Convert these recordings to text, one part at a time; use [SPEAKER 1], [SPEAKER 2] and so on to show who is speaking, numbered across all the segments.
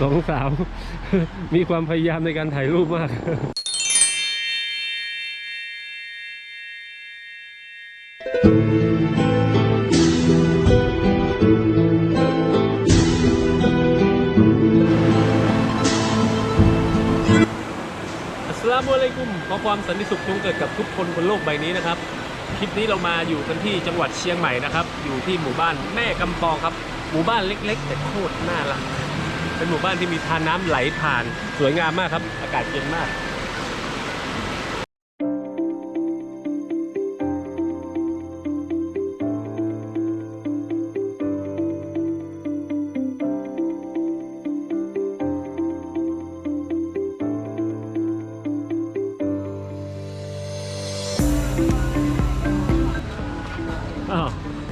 [SPEAKER 1] สองสาว มีความพยายามในการถ่ายรูปมากอัสสลามุอะลัยกุมขอความสันติสุขจงเกิดกับทุกคนบนโลกใบนี้นะครับ คลิปนี้เรามาอยู่กันที่จังหวัดเชียงใหม่นะครับ อยู่ที่หมู่บ้านแม่กำปองครับ หมู่บ้านเล็ก ๆ แต่โคตรน่ารักเป็นหมู่บ้านที่มีทานน้ำไหลผ่าน สวยงามมากครับ อากาศเย็นมาก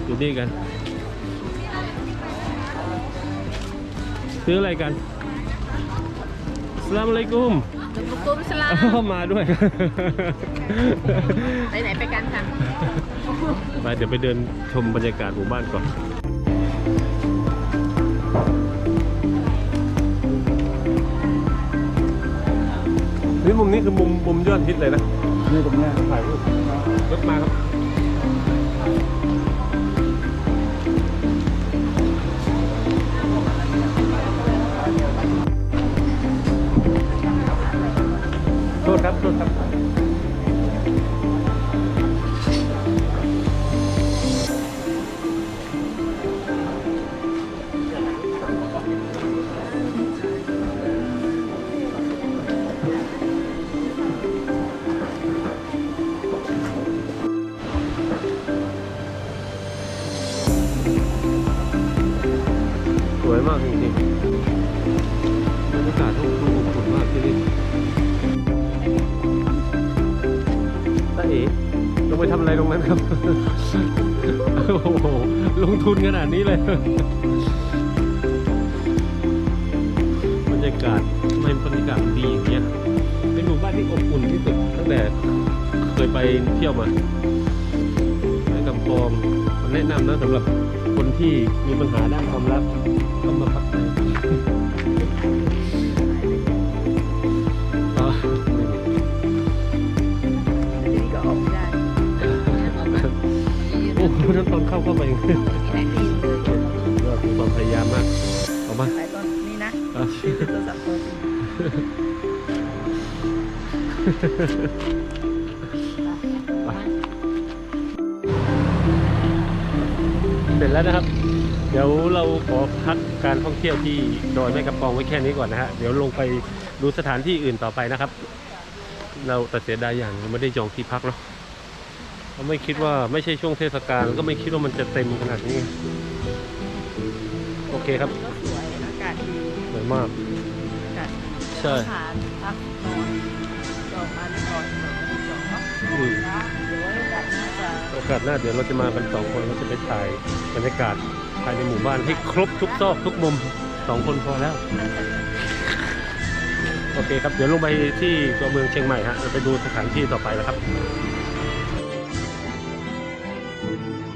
[SPEAKER 1] าวอยู่นี่กัน ซื้ออะไรกันสลามอะลัยกุม
[SPEAKER 2] ตุมสลา
[SPEAKER 1] อ้าวมาด้วย
[SPEAKER 2] ไปไหนไปกันค่ะ
[SPEAKER 1] ไปเดี๋ยวไปเดินชมบรรยากาศหมู่บ้านก่อน นี่มุมนี้คือมุมมุมยอดฮิตเลยนะ
[SPEAKER 3] นี่ตรงเนี้ย
[SPEAKER 1] ถ่ายรูปรถมาครับ โทษครับโทษ ตรงนั้นครับ โอ้โห ลงทุนขนาดนี้เลยบรรยากาศทำไมบรรยากาศดีอย่างเงี้ย เป็นหมู่บ้านที่อบอุ่นที่สุดตั้งแต่เคยไปเที่ยวมาในกำปองแนะนำนะสำหรับคนที่มีปัญหาด้านความรักต้องมาพักใน โอ้โหนั่นตอนเข้าเข้าไปยัง
[SPEAKER 2] มีไหนดีเลย
[SPEAKER 1] มีความพยายามมากเอามา
[SPEAKER 2] ไปตอนนี้นะ
[SPEAKER 1] อะ
[SPEAKER 2] ซื้อโทรศัพท์ตัวจริง
[SPEAKER 1] เสร็จแล้วนะครับ เดี๋ยวเราขอพักการท่องเที่ยวที่ดอยแม่กำปองไว้แค่นี้ก่อนนะฮะ เดี๋ยวลงไปดูสถานที่อื่นต่อไปนะครับ เราแต่เสียดายอย่างเราไม่ได้จองที่พักเนาะ เราไม่คิดว่าไม่ใช่ช่วงเทศกาลก็ไม่คิดว่ามันจะเต็มขนาดนี้ โอเคครับ
[SPEAKER 2] ก็สวยอากาศดี
[SPEAKER 1] สวยมาก
[SPEAKER 2] อากาศ
[SPEAKER 1] ใช่
[SPEAKER 2] อาหารพักนอนจองมาเรียบร้อยเราไม่ได้จอนเดี๋ยวโอกาสหน้าจะ
[SPEAKER 1] โอกาสหน้าเดี๋ยวเราจะมากันสองคนเราจะไปถ่ายบรรยากาศภายในหมู่บ้านให้ครบทุกซอกทุกมุมสองคนพอแล้ว โอเคครับ เดี๋ยวลงไปที่ตัวเมืองเชียงใหม่ฮะเราไปดูสถานที่ต่อไปแล้วครับ thank you